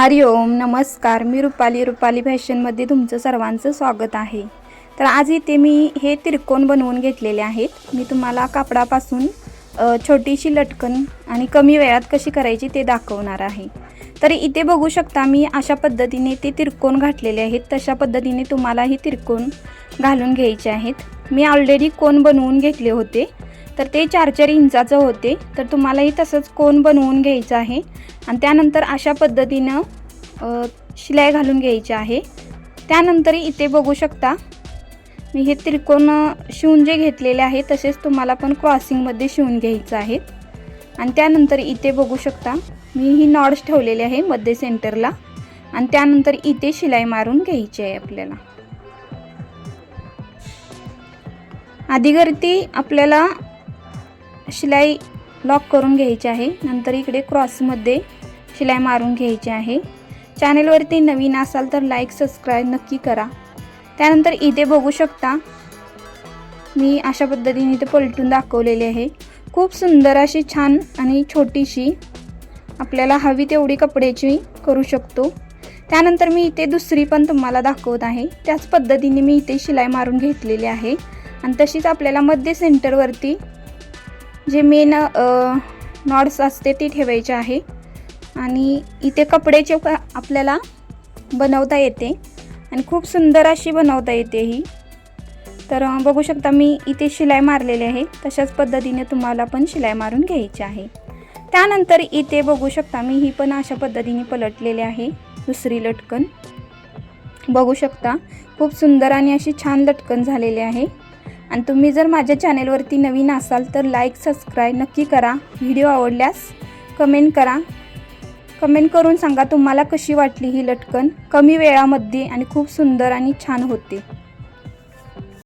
हरिओम नमस्कार. मी रुपाली रुपाली फॅशनमध्ये तुमचं सर्वांचं स्वागत आहे. तर आज इथे मी हे त्रिकोण बनवून घेतलेले आहेत. मी तुम्हाला कापडापासून छोटीशी लटकन आणि कमी वेळात कशी करायची ते दाखवणार आहे. तर इथे बघू शकता मी अशा पद्धतीने ते तिरकोण घातलेले आहेत. तशा पद्धतीने तुम्हालाही तिरकोण घालून घ्यायचे आहेत. मी ऑलरेडी कोण बनवून घेतले होते. तर ते चार चार इंचाचं होते. तर तुम्हालाही तसंच कोण बनवून घ्यायचं आहे. आणि त्यानंतर अशा पद्धतीनं शिलाई घालून घ्यायची आहे. त्यानंतर इथे बघू शकता मी हे त्रिकोण शिवून जे घेतलेले आहे तसेच तुम्हाला पण क्रॉसिंगमध्ये शिवून घ्यायचं आहे. आणि त्यानंतर इथे बघू शकता मी ही नॉड्स ठेवलेली आहे मध्ये सेंटरला. आणि त्यानंतर इथे शिलाई मारून घ्यायची आहे आपल्याला. आधीगरती आपल्याला शिलाई लॉक करून घ्यायची आहे. नंतर इकडे क्रॉसमध्ये शिलाई मारून घ्यायची आहे. चॅनेलवरती नवीन असाल तर लाईक सबस्क्राईब नक्की करा. त्यानंतर इथे बघू शकता मी अशा पद्धतीने इथे पलटून दाखवलेली आहे. खूप सुंदर अशी छान आणि छोटीशी आपल्याला हवी तेवढी कपड्याची करू शकतो. त्यानंतर मी इथे दुसरी पण तुम्हाला दाखवत आहे. त्याच पद्धतीने मी इथे शिलाई मारून घेतलेली आहे. आणि तशीच आपल्याला मध्य सेंटरवरती जे मेन नॉड्स असते ते ठेवायचे आहे. आणि इथे कपड्याचे आपल्याला बनवता येते. आणि खूप सुंदर अशी बनवता येते ही. तर बघू शकता मी इथे शिलाई मारलेली आहे. तशाच पद्धतीने तुम्हाला पण शिलाई मारून घ्यायची आहे. त्यानंतर इथे बघू शकता मी ही पण अशा पद्धतीने पलटलेली आहे. दुसरी लटकन. बघू शकता खूप सुंदर आणि अशी छान लटकन झालेली आहे. आणि तुम्ही जर माझ्या चॅनेलवरती नवीन असाल तर लाईक सबस्क्राईब नक्की करा. व्हिडिओ आवडल्यास कमेंट करा. कमेंट करून सांगा तुम्हाला कशी वाटली ही लटकन. कमी वेळामध्ये आणि खूप सुंदर आणि छान होते.